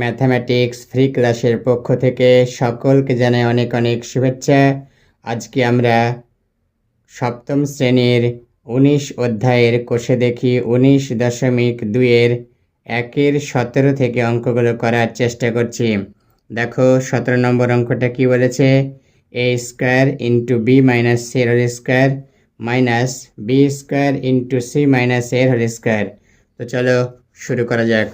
Mathematics free ক্লাসের পক্ষ থেকে সকলকে জানাই অনেক অনেক শুভেচ্ছা। আজকে আমরা সপ্তম শ্রেণির উনিশ অধ্যায়ের কোষে দেখি উনিশ দশমিক দুইয়ের একের সতেরো থেকে অঙ্কগুলো করার চেষ্টা করছি। দেখো, সতেরো নম্বর অঙ্কটা কি বলেছে? A square into B minus C whole square minus B square into C minus এর হোল স্কোয়ার। তো চলো শুরু করা যাক।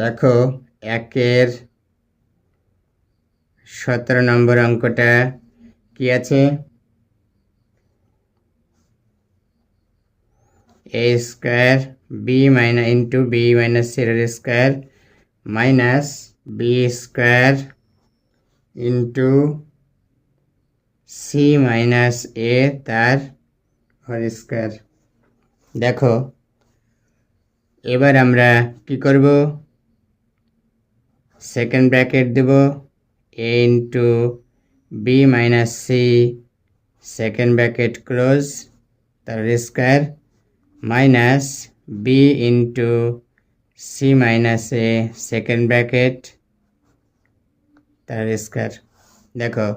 দেখো, একের সতেরো নম্বর অঙ্কটা কি আছে? A square B minus into B minus সিরোর square minus B square into C minus A তার হোল স্কোয়ার দেখো, এবার আমরা কি করব? Second bracket Dev A into B minus C second bracket close, তার square minus B into C minus A second bracket, তার square দেখো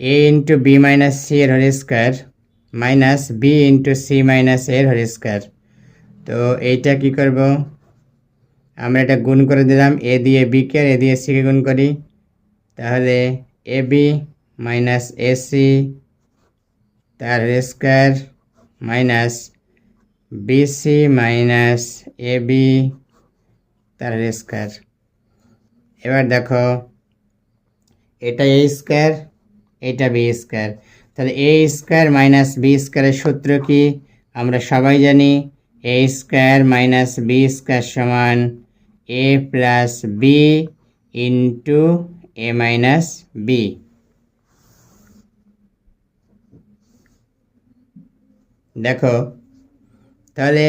A into B minus C এর whole square minus B into C minus এর whole square তো এইটা কি করব? আমরা এটা গুণ করে দিলাম এ দিয়ে বিকে এ দিয়ে সিকে গুণ করি। তাহলে A B minus A C তার square minus BC minus A B তার স্কোয়ার। এবার দেখো, এটা এ স্কোয়ার, এটা বি স্কোয়ার। তাহলে এ স্কোয়ার মাইনাস বি স্কোয়ারের সূত্র কি? আমরা সবাই জানি A square minus B square সমান A plus B into A minus B দেখো, তাহলে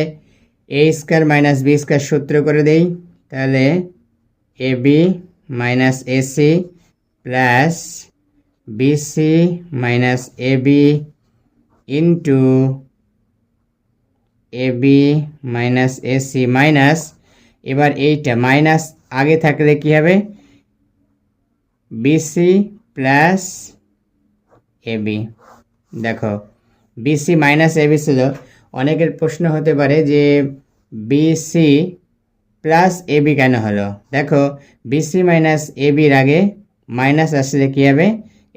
A square minus B square সূত্র করে দেই। তাহলে A B minus AC plus BC minus A B into A B minus AC minus এবার এইটা minus আগে থাকলে কি হবে? বিসি প্লাস এ বি দেখো বিসি মাইনাস এ বি ছিল। অনেকের প্রশ্ন হতে পারে যে বিসি প্লাস এ বি কেন হলো? দেখো বিসি মাইনাস এ বির আগে মাইনাস আসলে কী হবে?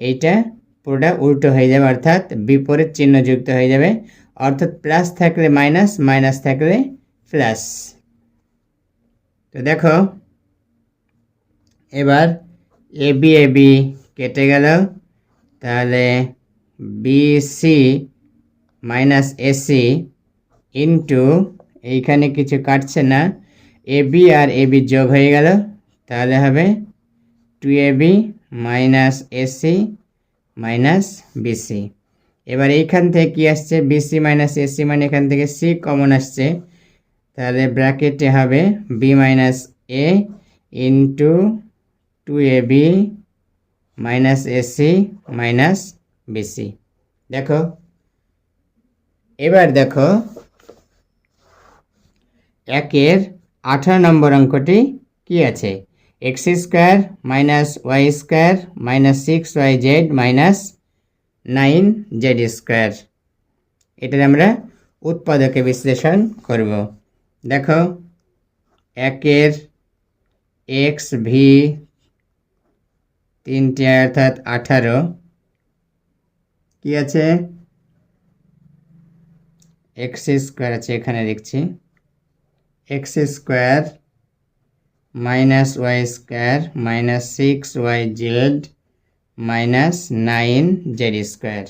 এইটা পুরোটা উল্টো হয়ে যাবে, অর্থাৎ বিপরীত চিহ্ন যুক্ত হয়ে যাবে। অর্থাৎ প্লাস থাকলে মাইনাস মাইনাস থাকলে প্লাস তো দেখো, এবার এ বি এ বি কেটে গেল। তাহলে বিসি মাইনাস এসি ইন্টু এইখানে কিছু কাটছে না। A B R A B যোগ হয়ে গেল। তাহলে হবে two A B minus AC minus BC এবার এইখান থেকে কি আসছে? বিসি মাইনাস এসি মানে এখান থেকে সি কমন আসছে। তাহলে ব্র্যাকেটে হবে B minus A into two A B minus AC minus BC দেখো, এবার দেখো, একের আঠারো নম্বর অঙ্কটি কি আছে? X square minus y square minus six y z minus nine z square. এটার আমরা উৎপাদকে বিশ্লেষণ করব। দেখো, একের এক্স ভি তিনটে অর্থাৎ আঠারো। কি আছে? এক্স স্কোয়ার আছে, এখানে দেখছি x square minus y square minus six y z minus nine z square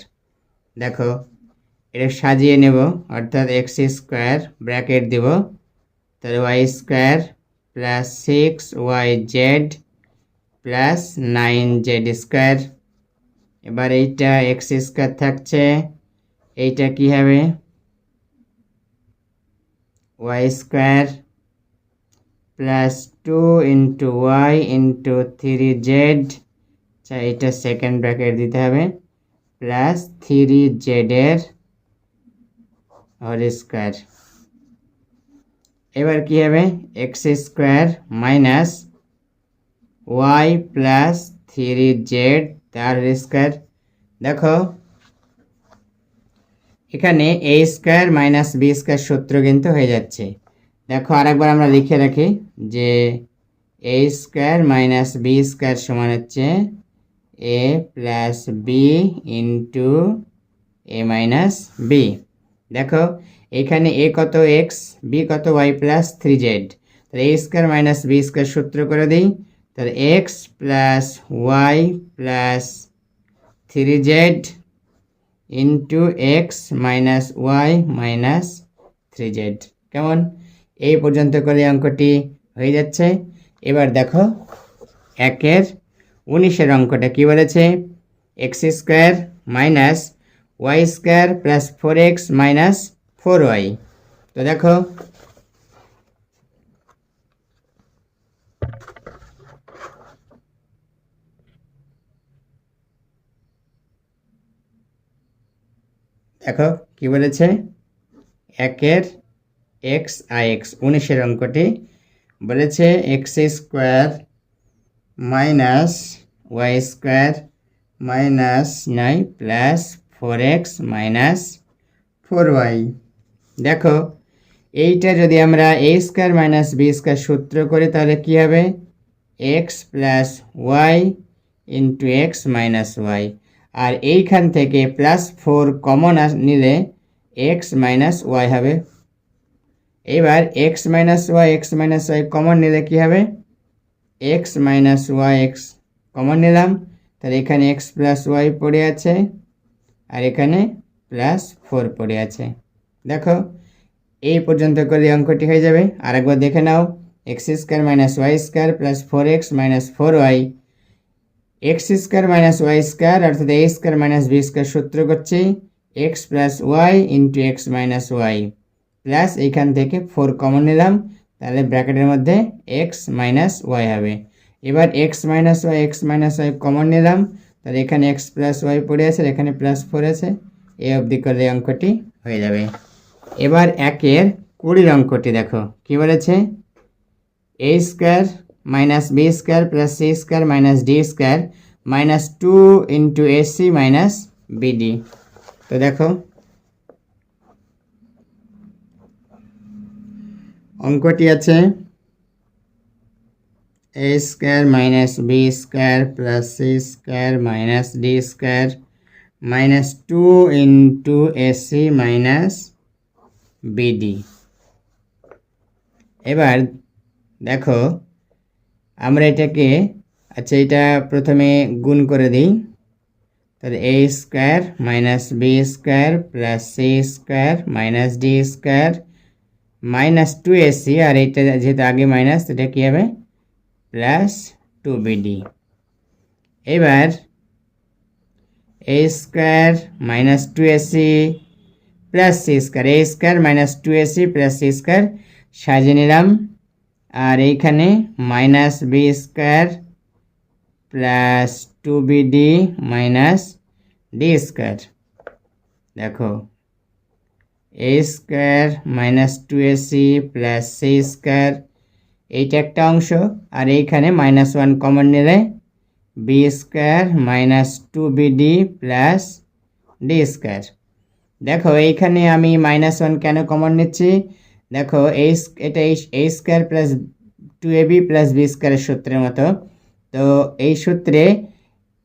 দেখো, এটা সাজিয়ে নেব, অর্থাৎ এক্স স্কোয়ার ব্র্যাকেট দেব। তাহলে y square plus six y z plus nine z square এবার এইটা এক্স স্কোয়ার থাকছে, এইটা কি হবে? Y square plus two into y into three z আচ্ছা এটা সেকেন্ড ব্র্যাকেট দিতে হবে। প্লাস থ্রি জেডের হোল স্কোয়ার এবার কি হবে? X square minus y plus three z তার স্কোয়ার দেখো, এখানে A square minus B square সূত্র কিন্তু হয়ে যাচ্ছে। দেখো, আরেকবার আমরা লিখে রাখি যে A square minus B square সমান হচ্ছে A plus B into A minus B দেখো এখানে এ কত এক্স বি কত ওয়াই প্লাস থ্রি জেড তাহলে A square minus B square সূত্র করে দিই। তাহলে x plus y plus three z into x minus y minus three z কেমন? এই পর্যন্ত করে অঙ্কটি হয়ে যাচ্ছে। এবার দেখো, একের উনিশের অঙ্কটা কি বলেছে? X square minus y square plus four x minus four y তো দেখো। দেখো, কি বলেছে? একের এক্স আই এক্স উনিশের অঙ্কটি। বলেছে x square minus y square minus নয় plus four x minus four y দেখো, এইটা যদি আমরা A square minus B square সূত্র করি, তাহলে কী হবে? X plus y into x minus y আর এইখান থেকে প্লাস ফোর কমন নিলে এক্স মাইনাস ওয়াই হবে। এবার x minus y x minus y common নিলে কী হবে? X minus y x common নিলাম। তাহলে এখানে এক্স প্লাস ওয়াই পড়ে আছে, আর এখানে প্লাস ফোর পড়ে আছে। দেখো, এই পর্যন্ত করলে অঙ্কটি হয়ে যাবে। আর একবার দেখে নাও x square minus y square plus four x minus four y x square minus y square অর্থাৎ A square minus B square সূত্র করছি x plus y into x minus y plus এইখান থেকে ফোর কমন নিলাম, তাহলে ব্র্যাকেটের মধ্যে x minus Y হবে। এবার x minus y x minus y common নিলাম, তাহলে এখানে এক্স প্লাস ওয়াই পড়ে আছে এখানে প্লাস ফোর আছে। এ অবধি করলে অঙ্কটি হয়ে যাবে। এবার একের কুড়ির অঙ্কটি দেখো। কি বলেছে? A square minus B square plus C square minus D square minus two into AC minus BD তো দেখো। অঙ্কটি আছে A square minus B square plus C square minus D square minus two into AC minus BD. এবার দেখো, আমরা এটাকে আচ্ছা এটা প্রথমে গুণ করে দিই। তাহলে A square minus B square plus C square minus D square minus two AC আর এইটা যেহেতু আগে মাইনাস এটা কী হবে? প্লাস টু বিডি এবার A square minus two AC plus C square, A square minus two AC plus C square, সাজিয়ে নিলাম। আর এইখানে minus B square plus two BD minus D square. দেখো, A square minus two AC plus C square, এইটা একটা অংশ। আর এইখানে মাইনাস ওয়ান কমন নিলে B square minus two BD plus D square. দেখো, এইখানে আমি মাইনাস ওয়ান কেন কমন নিচ্ছি? দেখো এই এটা এই square plus two A B plus B স্কোয়ারের সূত্রের মতো। তো এই সূত্রে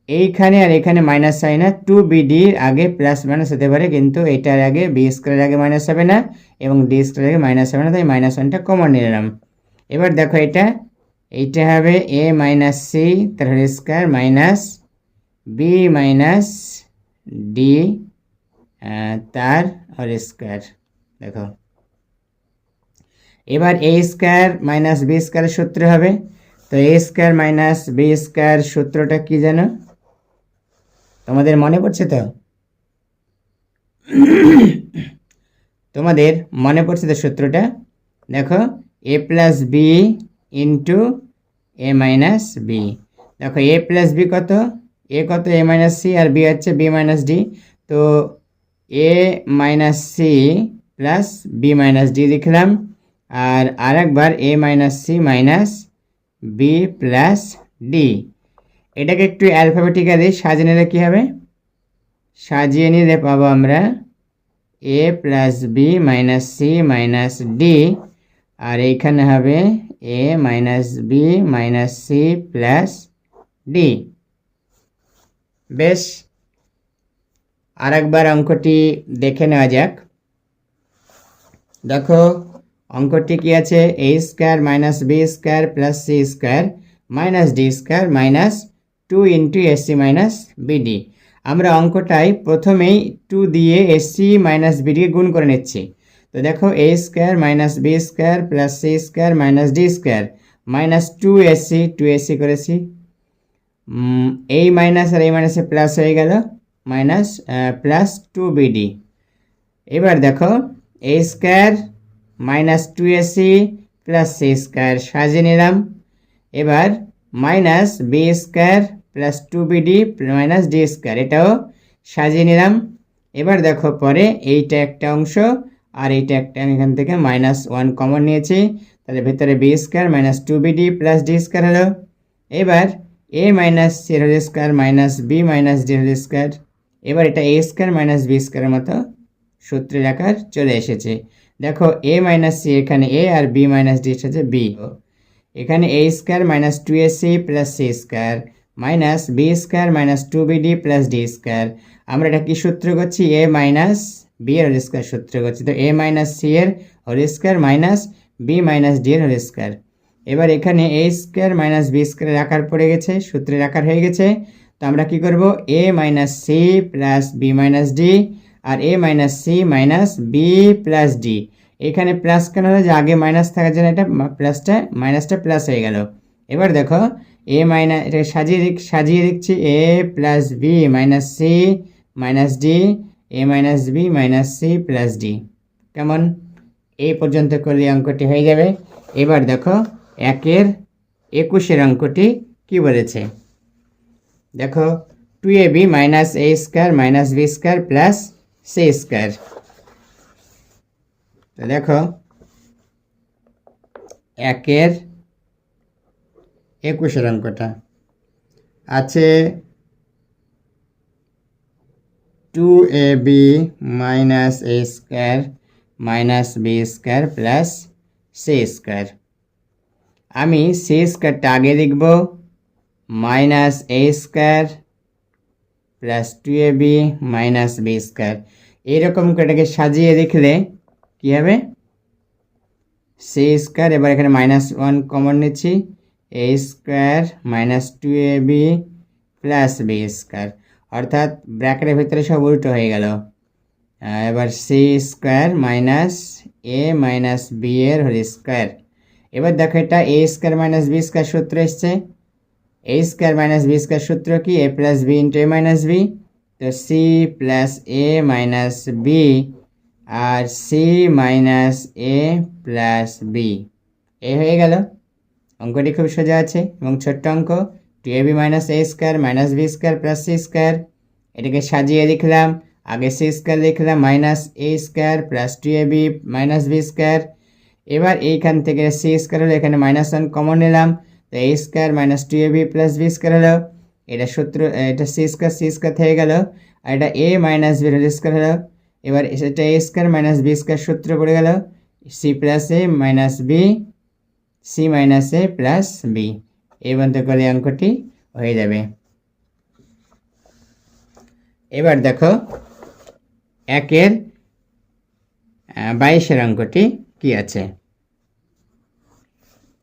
এইখানে আর এখানে মাইনাস হয় না। টু বিডির আগে প্লাস মাইনাস হতে পারে, কিন্তু এটার আগে বি স্কোয়ারের আগে মাইনাস হবে না এবং ডি স্কোয়ারের আগে মাইনাস হবে না, তাই মাইনাস ওয়ানটা কমন নিলাম। এবার দেখো এটা, এইটা হবে এ মাইনাস সি তার square minus B minus D তার হর স্কোয়ার দেখো। এবার এ স্কোয়ার মাইনাস বি স্কোয়ারের সূত্র হবে। তো A square minus B square সূত্রটা কি জানো? তোমাদের মনে পড়ছে তো? তোমাদের মনে পড়ছে তো সূত্রটা? দেখো A plus B into A minus B দেখো এ প্লাস বি কত? এ কত? এ মাইনাস সি আর বি হচ্ছে বি মাইনাস ডি তো A minus C plus B minus D লিখলাম, আর আরেকবার A minus C minus B plus D এটাকে একটু অ্যালফাবেটিক্যালি সাজিয়ে নিলে কী হবে? সাজিয়ে নিলে পাবো আমরা A plus B minus C minus D আর এইখানে হবে A minus B minus C plus D বেশ আরেকবার অঙ্কটি দেখে নেওয়া যাক। দেখো, অঙ্কটি কি আছে? A square minus B square plus C square minus D square minus two into AC minus BD আমরা অঙ্কটাই প্রথমেই টু দিয়ে এসসি মাইনাস বিডি গুণ করে নিচ্ছি। তো দেখো A square minus B square plus C square minus D square minus two AC two AC করেছি। এই মাইনাস আর এই মাইনাসে প্লাস হয়ে গেল। মাইনাস প্লাস টু বিডি এবার দেখো A square minus two AC plus C square সাজিয়ে নিলাম। এবার minus B square plus two BD minus D square এটাও সাজিয়ে নিলাম। এবার দেখো, পরে এইটা একটা অংশ, আর এইটা একটা আমি এখান থেকে মাইনাস ওয়ান কমন নিয়েছি। তাহলে ভেতরে B square minus two BD plus D square হলো। এবার A minus C whole square minus B minus D whole square এবার এটা এ স্কোয়ার মাইনাস বি স্কোয়ারের মতো সূত্রের আকার চলে এসেছে। দেখো এ মাইনাস সি এখানে এ আর বি মাইনাস ডি এসেছে বি এখানে A square minus two A C plus C square minus B square minus two B D plus D square আমরা এটা কি সূত্র করছি? এ মাইনাস বি এর হোল স্কোয়ার সূত্র করছি। তো এ মাইনাস সি এর whole square minus B minus D এর হোল স্কোয়ার এবার এখানে এ স্কোয়ার মাইনাস বি স্কোয়ারের আকার পড়ে গেছে, সূত্রের আকার হয়ে গেছে। তো আমরা কি করব? A minus C plus B minus D R A minus C minus B plus D এখানে প্লাস কেন হলো? যে আগে মাইনাস থাকার জন্য এটা প্লাসটা মাইনাসটা প্লাস হয়ে গেল। এবার দেখো এ মাইনাস এটাকে সাজিয়ে সাজিয়ে লিখছি। A plus B minus C minus D A minus B minus C plus D কেমন? এই পর্যন্ত করলে অঙ্কটি হয়ে যাবে। এবার দেখো, একের একুশের অঙ্কটি কি বলেছে? দেখো two A B minus A square minus B square plus C square তো দেখো, একের একুশের অঙ্কটা। আছে two A B minus A square minus B square plus C square আমি সি স্কোয়ারটা আগে লিখব। Minus A square plus two A B minus B square. এইরকম এটাকে সাজিয়ে লিখলে কী হবে? সি স্কোয়ার, এবার এখানে মাইনাস ওয়ান কমন নিচ্ছি। A square minus two A B plus B square. অর্থাৎ ব্র্যাকেটের ভিতরে সব উল্টো হয়ে গেল। এবার C square minus A minus B এর হোল স্কোয়ার এবার দেখো এটা A square minus B square সূত্র এসছে। A square minus B square সূত্র কি? A plus B into A minus B তো C plus A minus B R C minus A plus B A হয়ে গেল। অঙ্কটি খুব সোজা আছে এবং ছোট্ট অঙ্ক। Two A B minus A square minus B square plus C square এটাকে সাজিয়ে লিখলাম। আগে সি স্কোয়ার লিখলাম minus A square plus two A B minus B square এবার এইখান থেকে সি স্কোয়ার হলো এখানে মাইনাস ওয়ান কমন নিলাম। তো A square minus two A B plus B square হলো, এটা সূত্র, এটা সি স্কোয়ার সি স্কোয়ার থেকে গেল, আর এটা A minus B whole square হলো। এবার সেটা A square minus B square সূত্র পড়ে গেল C plus A minus B C minus A plus B এই পর্যন্ত করলে অঙ্কটি হয়ে যাবে। এবার দেখো, একের বাইশের অঙ্কটি কি আছে?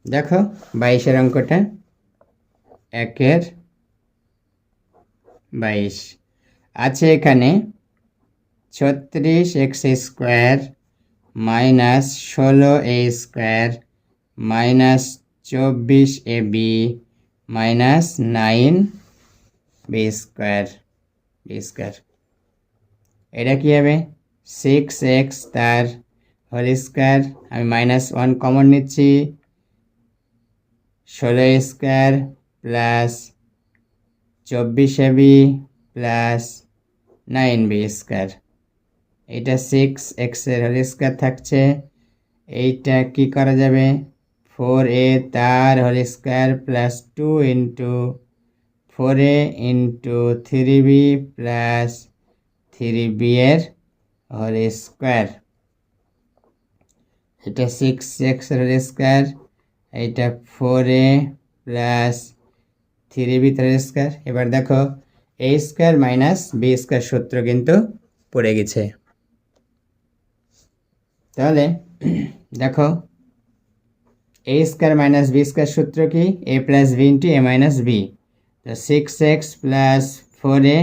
দেখো বাইশের অঙ্কটা একের বাইশ। আছে এখানে ছত্রিশ এক্স স্কোয়ার মাইনাস ষোলো এ স্কোয়ার মাইনাস চব্বিশ A B minus nine B square B square. এটা কী হবে? সিক্স এক্স তার হোল স্কোয়ার। আমি মাইনাস ওয়ান কমন নিচ্ছি। ষোলো স্কোয়ার প্লাস চব্বিশে B plus nine B square. এটা সিক্স এক্সের হোল স্কোয়ার থাকছে। এইটা কি করা যাবে? ফোর এ তার whole square plus two into four A into three B plus three B এর হোল স্কোয়ার এটা সিক্স এক্স হোল স্কোয়ার এইটা four A plus three B তার স্কোয়ার এবার দেখো A square minus B square সূত্র কিন্তু পড়ে গেছে। তাহলে, দেখো A square minus B square সূত্র কি? A plus B into A minus B তো six x plus four A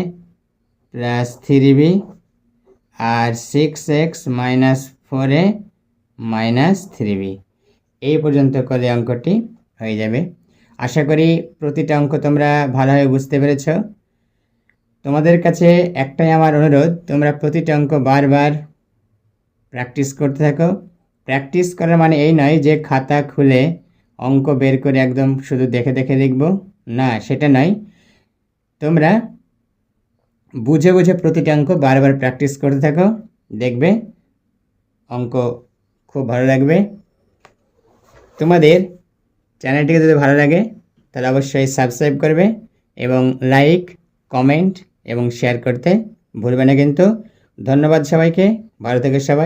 plus three B R six x minus four A minus three B এই পর্যন্ত করলে অঙ্কটি হয়ে যাবে। আশা করি প্রতিটা অঙ্ক তোমরা ভালোভাবে বুঝতে পেরেছ। তোমাদের কাছে একটাই আমার অনুরোধ, তোমরা প্রতিটা অঙ্ক বারবার প্র্যাকটিস করতে থাকো। প্র্যাকটিস করার মানে এই নয় যে খাতা খুলে অঙ্ক বের করে একদম শুধু দেখে দেখে লিখব। না, সেটা নয়। তোমরা বুঝে বুঝে প্রতিটা অঙ্ক বারবার প্র্যাকটিস করতে থাকো। দেখবে অঙ্ক খুব ভালো লাগবে। তোমাদের চ্যানেলটিকে যদি ভালো লাগে, তাহলে অবশ্যই সাবস্ক্রাইব করবে এবং লাইক কমেন্ট এবং শেয়ার করতে ভুলবে না কিন্তু। ধন্যবাদ সবাইকে। ভালো থেকে সবাই।